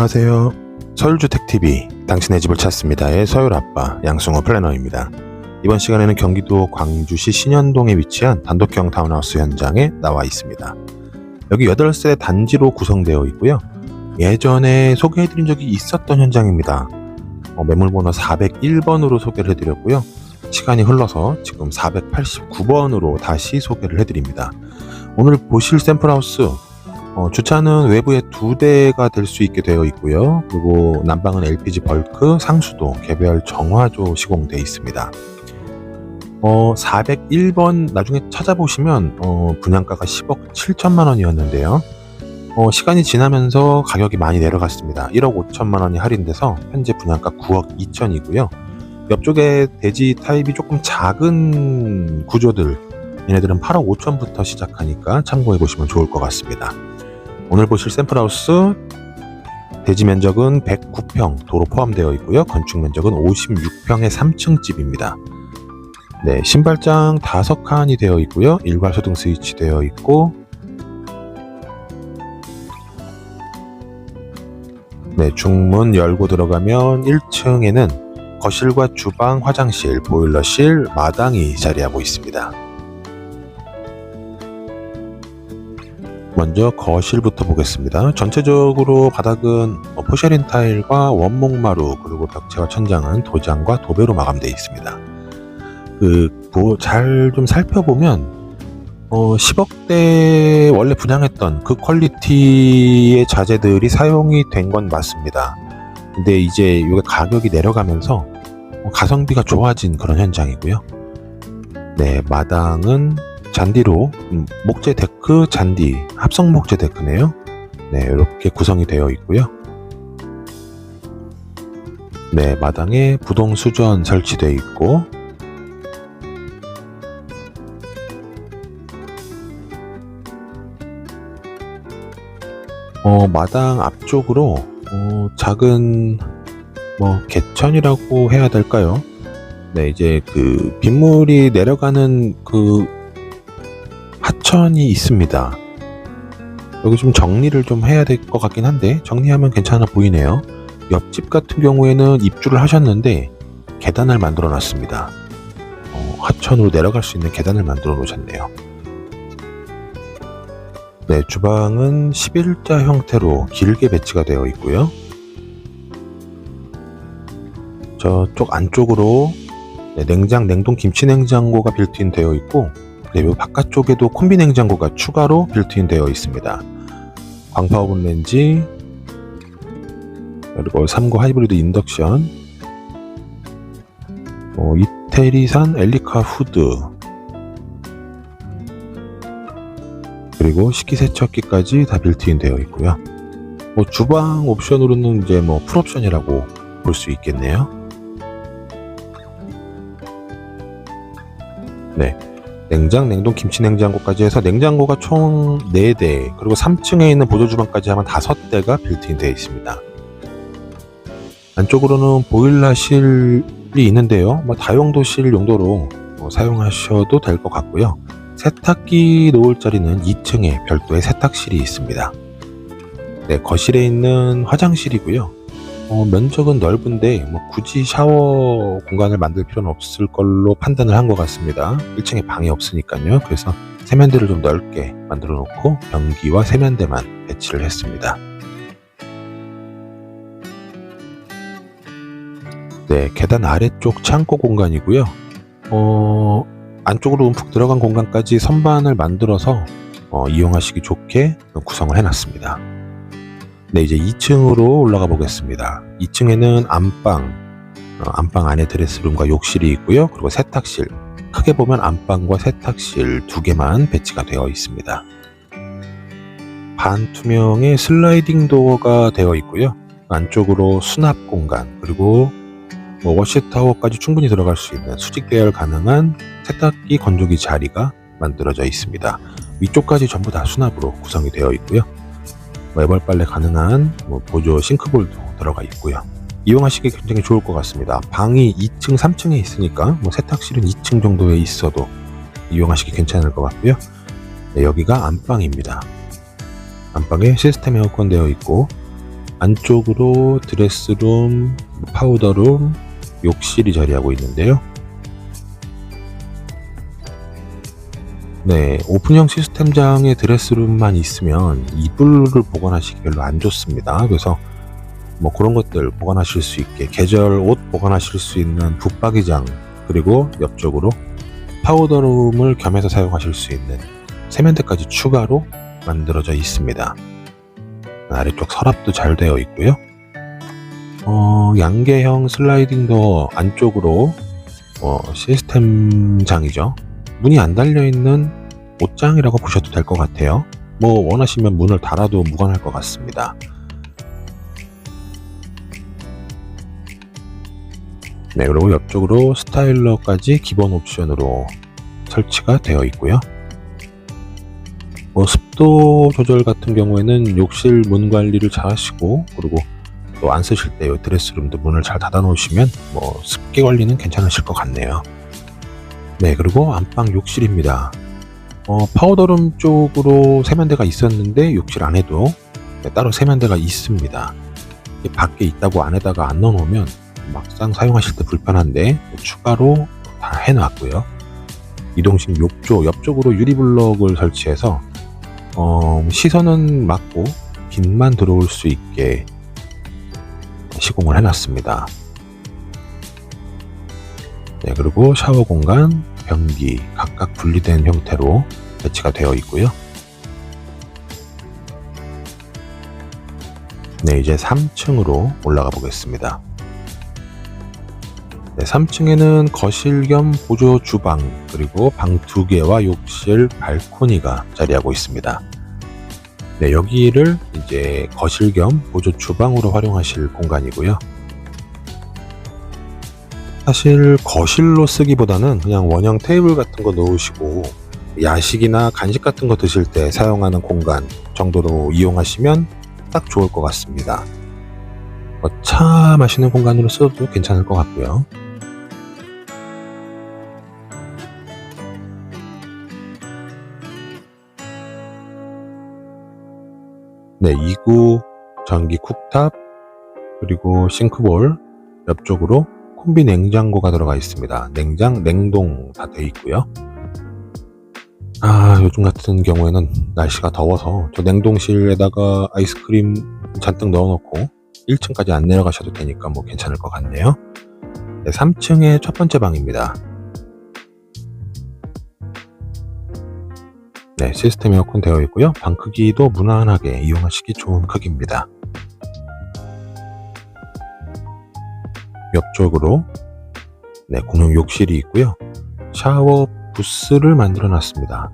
안녕하세요. 서울주택TV 당신의 집을 찾습니다의 서울 아빠 양승호 플래너입니다. 이번 시간에는 경기도 광주시 신현동에 위치한 단독형 타운하우스 현장에 나와 있습니다. 여기 8세 단지로 구성되어 있고요. 예전에 소개해드린 적이 있었던 현장입니다. 어, 매물번호 401번으로 소개를 해드렸고요. 시간이 흘러서 지금 489번으로 다시 소개를 해드립니다. 오늘 보실 샘플하우스 어, 주차는 외부에 두 대가 될 수 있게 되어 있고요. 그리고 난방은 LPG 벌크, 상수도, 개별 정화조 시공되어 있습니다. 어, 401번 나중에 찾아보시면 어, 분양가가 10억 7천만 원이었는데요. 어, 시간이 지나면서 가격이 많이 내려갔습니다. 1억 5천만 원이 할인돼서 현재 분양가 9억 2천이고요. 옆쪽에 대지 타입이 조금 작은 구조들 얘네들은 8억 5천부터 시작하니까 참고해 보시면 좋을 것 같습니다. 오늘 보실 샘플하우스 대지 면적은 109평 도로 포함되어 있고요. 건축 면적은 56평의 3층 집입니다. 네, 신발장 5칸이 되어 있고요. 일괄 소등 스위치 되어 있고 네, 중문 열고 들어가면 1층에는 거실과 주방, 화장실, 보일러실, 마당이 자리하고 있습니다. 먼저 거실부터 보겠습니다. 전체적으로 바닥은 어, 포샤린 타일과 원목마루 그리고 벽체와 천장은 도장과 도배로 마감되어 있습니다. 그잘 좀 살펴보면 어, 10억대 원래 분양했던 그 퀄리티의 자재들이 사용이 된 건 맞습니다. 근데 이제 이게 가격이 내려가면서 어, 가성비가 좋아진 그런 현장이고요. 네, 마당은 잔디로 음, 목재 데크 잔디 합성 목재 데크네요. 네, 이렇게 구성이 되어 있고요. 네, 마당에 부동 수전 설치되어 있고 어, 마당 앞쪽으로 어, 작은 뭐 개천이라고 해야 될까요? 네, 이제 그 빗물이 내려가는 그 하천이 있습니다. 여기 좀 정리를 좀 해야 될 것 같긴 한데 정리하면 괜찮아 보이네요. 옆집 같은 경우에는 입주를 하셨는데 계단을 만들어 놨습니다. 어, 하천으로 내려갈 수 있는 계단을 만들어 놓으셨네요. 네, 주방은 11자 형태로 길게 배치가 되어 있고요. 저쪽 안쪽으로 네, 냉장, 냉동 김치 냉장고가 빌트인 되어 있고 그리고 바깥쪽에도 콤비 냉장고가 추가로 빌트인 되어 있습니다. 광파 오븐 렌지 그리고 3구 하이브리드 인덕션 어, 이태리산 엘리카 후드 그리고 식기세척기까지 다 빌트인 되어 있고요. 뭐 주방 옵션으로는 이제 뭐 풀옵션이라고 볼 수 있겠네요. 냉장, 냉동, 김치 냉장고까지 해서 냉장고가 총 4대, 그리고 3층에 있는 보조 주방까지 하면 5대가 빌트인 되어 있습니다. 안쪽으로는 보일러실이 있는데요. 뭐 다용도실 용도로 뭐 사용하셔도 될 것 같고요. 세탁기 놓을 자리는 2층에 별도의 세탁실이 있습니다. 네, 거실에 있는 화장실이고요. 어, 면적은 넓은데 뭐 굳이 샤워 공간을 만들 필요는 없을 걸로 판단을 한 것 같습니다. 1층에 방이 없으니까요. 그래서 세면대를 좀 넓게 만들어 놓고 변기와 세면대만 배치를 했습니다. 네, 계단 아래쪽 창고 공간이고요. 어, 안쪽으로 움푹 들어간 공간까지 선반을 만들어서 어, 이용하시기 좋게 구성을 해놨습니다. 네, 이제 2층으로 올라가 보겠습니다. 2층에는 안방, 어, 안방 안에 드레스룸과 욕실이 있고요. 그리고 세탁실. 크게 보면 안방과 세탁실 두 개만 배치가 되어 있습니다. 반투명의 슬라이딩 도어가 되어 있고요. 안쪽으로 수납 공간, 그리고 뭐 워시타워까지 충분히 들어갈 수 있는 수직 대열 가능한 세탁기 건조기 자리가 만들어져 있습니다. 위쪽까지 전부 다 수납으로 구성이 되어 있고요. 외벌 빨래 가능한 뭐 보조 싱크볼도 들어가 있고요. 이용하시기 굉장히 좋을 것 같습니다. 방이 2층, 3층에 있으니까 뭐 세탁실은 2층 정도에 있어도 이용하시기 괜찮을 것 같고요. 네, 여기가 안방입니다. 안방에 시스템 에어컨 되어 있고 안쪽으로 드레스룸, 파우더룸, 욕실이 자리하고 있는데요. 네, 오픈형 시스템장에 드레스룸만 있으면 이불을 보관하시기 별로 안 좋습니다. 그래서 뭐 그런 것들 보관하실 수 있게 계절 옷 보관하실 수 있는 붙박이장 그리고 옆쪽으로 파우더룸을 겸해서 사용하실 수 있는 세면대까지 추가로 만들어져 있습니다. 아래쪽 서랍도 잘 되어 있고요. 어, 양계형 슬라이딩 도어 안쪽으로 어, 시스템장이죠. 문이 안 달려 있는 옷장이라고 보셔도 될 것 같아요. 뭐 원하시면 문을 달아도 무관할 것 같습니다. 네, 그리고 옆쪽으로 스타일러까지 기본 옵션으로 설치가 되어 있고요. 뭐 습도 조절 같은 경우에는 욕실 문 관리를 잘 하시고 그리고 또 안 쓰실 때이 드레스룸도 문을 잘 닫아 놓으시면 뭐 습기 관리는 괜찮으실 것 같네요. 네, 그리고 안방 욕실입니다. 어, 파우더룸 쪽으로 세면대가 있었는데 욕실 안에도 네, 따로 세면대가 있습니다. 밖에 있다고 안에다가 안 넣어놓으면 막상 사용하실 때 불편한데 추가로 다 해놨고요. 이동식 욕조 옆쪽으로 유리블럭을 설치해서 어, 시선은 막고 빛만 들어올 수 있게 시공을 해놨습니다. 네, 그리고 샤워 공간, 변기 각각 분리된 형태로 배치가 되어 있고요. 네, 이제 3층으로 올라가 보겠습니다. 네, 3층에는 거실 겸 보조 주방, 그리고 방두 개와 욕실, 발코니가 자리하고 있습니다. 네, 여기를 이제 거실 겸 보조 주방으로 활용하실 공간이고요. 사실 거실로 쓰기보다는 그냥 원형 테이블 같은 거 놓으시고 야식이나 간식 같은 거 드실 때 사용하는 공간 정도로 이용하시면 딱 좋을 것 같습니다. 뭐차 마시는 공간으로 써도 괜찮을 것 같고요. 네, 2구 전기 쿡탑 그리고 싱크볼 옆쪽으로 콤비 냉장고가 들어가 있습니다. 냉장, 냉동 다 돼 있고요. 아, 요즘 같은 경우에는 날씨가 더워서 저 냉동실에다가 아이스크림 잔뜩 넣어놓고 1층까지 안 내려가셔도 되니까 뭐 괜찮을 것 같네요. 네, 3층의 첫 번째 방입니다. 네, 시스템 에어컨 되어 있고요. 방 크기도 무난하게 이용하시기 좋은 크기입니다. 옆쪽으로 네, 공용 욕실이 있고요. 샤워 부스를 만들어 놨습니다.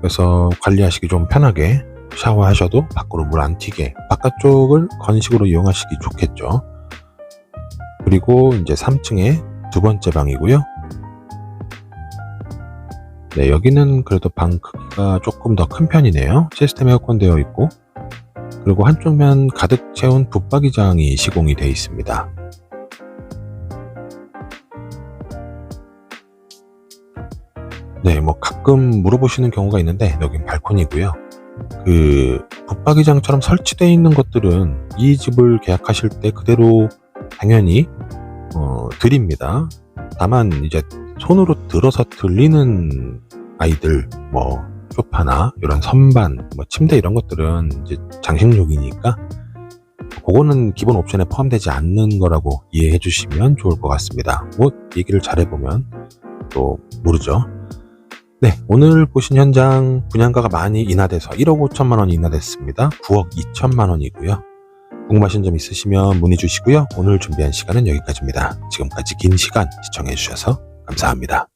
그래서 관리하시기 좀 편하게 샤워하셔도 밖으로 물 안 튀게 바깥쪽을 건식으로 이용하시기 좋겠죠. 그리고 이제 3층에 두 번째 방이고요. 네, 여기는 그래도 방 크기가 조금 더 큰 편이네요. 시스템 에어컨 되어 있고, 그리고 한쪽 면 가득 채운 붙박이장이 시공이 되어 있습니다. 네, 뭐 가끔 물어보시는 경우가 있는데 여긴 발코니고요. 그 붙박이장처럼 설치되어 있는 것들은 이 집을 계약하실 때 그대로 당연히 어, 드립니다. 다만 이제 손으로 들어서 들리는 아이들 뭐 소파나 이런 선반, 뭐 침대 이런 것들은 이제 장식용이니까 그거는 기본 옵션에 포함되지 않는 거라고 이해해 주시면 좋을 것 같습니다. 뭐 얘기를 잘해보면 또 모르죠. 네, 오늘 보신 현장 분양가가 많이 인하돼서 1억 5천만 원이 인하됐습니다. 9억 2천만 원이고요. 궁금하신 점 있으시면 문의 주시고요. 오늘 준비한 시간은 여기까지입니다. 지금까지 긴 시간 시청해 주셔서 감사합니다.